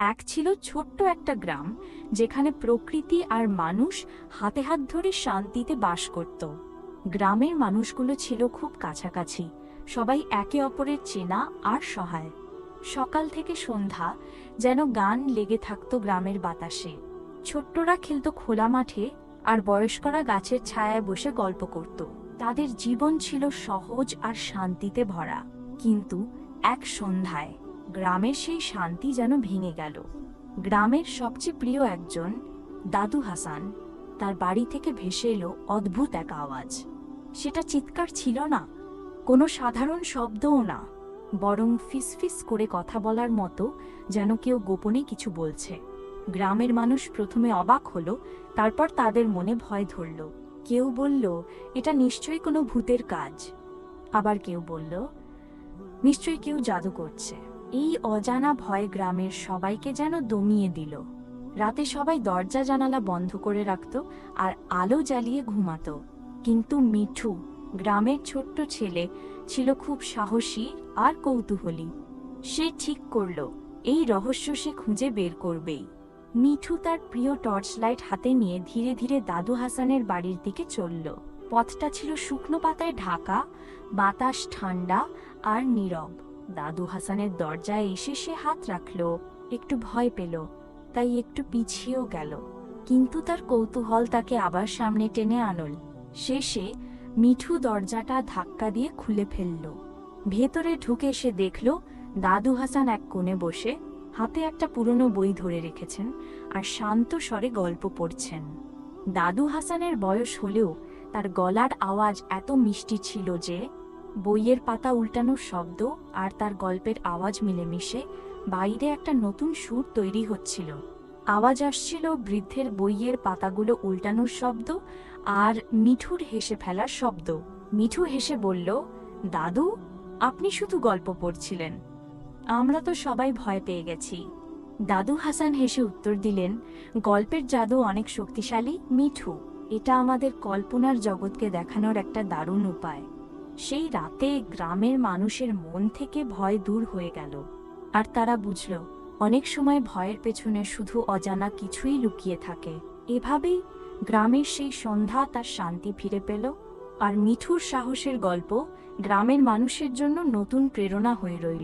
এক ছিল ছোট্ট একটা গ্রাম, যেখানে প্রকৃতি আর মানুষ হাতে হাত ধরে শান্তিতে বাস করত। গ্রামের মানুষগুলো ছিল খুব কাছাকাছি, সবাই একে অপরের চেনা আর সহায়। সকাল থেকে সন্ধ্যা যেন গান লেগে থাকতো গ্রামের বাতাসে। ছোট্টরা খেলতো খোলা মাঠে আর বয়স্করা গাছের ছায়ায় বসে গল্প করত। তাদের জীবন ছিল সহজ আর শান্তিতে ভরা। কিন্তু এক সন্ধ্যায় গ্রামের সেই শান্তি যেন ভেঙে গেল। গ্রামের সবচেয়ে প্রিয় একজন দাদু হাসান, তার বাড়ি থেকে ভেসে এলো অদ্ভুত এক আওয়াজ। সেটা চিৎকার ছিল না, কোনো সাধারণ শব্দও না, বরং ফিসফিস করে কথা বলার মতো যেন কেউ গোপনে কিছু বলছে। গ্রামের মানুষ প্রথমে অবাক হলো, তারপর তাদের মনে ভয় ধরল। কেউ বলল, এটা নিশ্চয়ই কোনো ভূতের কাজ। আবার কেউ বলল, নিশ্চয়ই কেউ জাদু করছে। এই অজানা ভয় গ্রামের সবাইকে যেন দমিয়ে দিল। রাতে সবাই দরজা জানালা বন্ধ করে রাখত আর আলো জ্বালিয়ে ঘুমাতো। কিন্তু মিঠু, গ্রামের ছোট্ট ছেলে, ছিল খুব সাহসী আর কৌতূহলী। সে ঠিক করল, এই রহস্য সে খুঁজে বের করবেই। মিঠু তার প্রিয় টর্চ লাইট হাতে নিয়ে ধীরে ধীরে দাদু হাসানের বাড়ির দিকে চলল। পথটা ছিল শুকনো পাতায় ঢাকা, বাতাস ঠান্ডা আর নীরব। দাদু হাসানের দরজায় এসে সে হাত রাখল, একটু ভয় পেল, তাই একটু পিছিয়েও গেল। কিন্তু তার কৌতূহল তাকে আবার সামনে টেনে আনল। শেষে মিঠু দরজাটা ধাক্কা দিয়ে খুলে ফেলল। ভেতরে ঢুকে সে দেখল, দাদু হাসান এক কোণে বসে, হাতে একটা পুরনো বই ধরে রেখেছেন আর শান্ত স্বরে গল্প পড়ছেন। দাদু হাসানের বয়স হলেও তার গলার আওয়াজ এত মিষ্টি ছিল যে বইয়ের পাতা উল্টানোর শব্দ আর তার গল্পের আওয়াজ মিলেমিশে বাইরে একটা নতুন সুর তৈরি হচ্ছিল। আওয়াজ আসছিল বৃদ্ধের বইয়ের পাতাগুলো উল্টানোর শব্দ আর মিঠুর হেসে ফেলার শব্দ। মিঠু হেসে বলল, দাদু, আপনি শুধু গল্প পড়ছিলেন। আমরা তো সবাই ভয় পেয়ে গেছি। দাদু হাসান হেসে উত্তর দিলেন, গল্পের জাদু অনেক শক্তিশালী, মিঠু। এটা আমাদের কল্পনার জগৎকে দেখানোর একটা দারুণ উপায়। সেই রাতে গ্রামের মানুষের মন থেকে ভয় দূর হয়ে গেল। আর তারা বুঝল, অনেক সময় ভয়ের পেছনে শুধু অজানা কিছুই লুকিয়ে থাকে। এভাবেই গ্রামের সেই সন্ধ্যা তার শান্তি ফিরে পেল। আর মিঠুর সাহসের গল্প গ্রামের মানুষের জন্য নতুন প্রেরণা হয়ে রইল।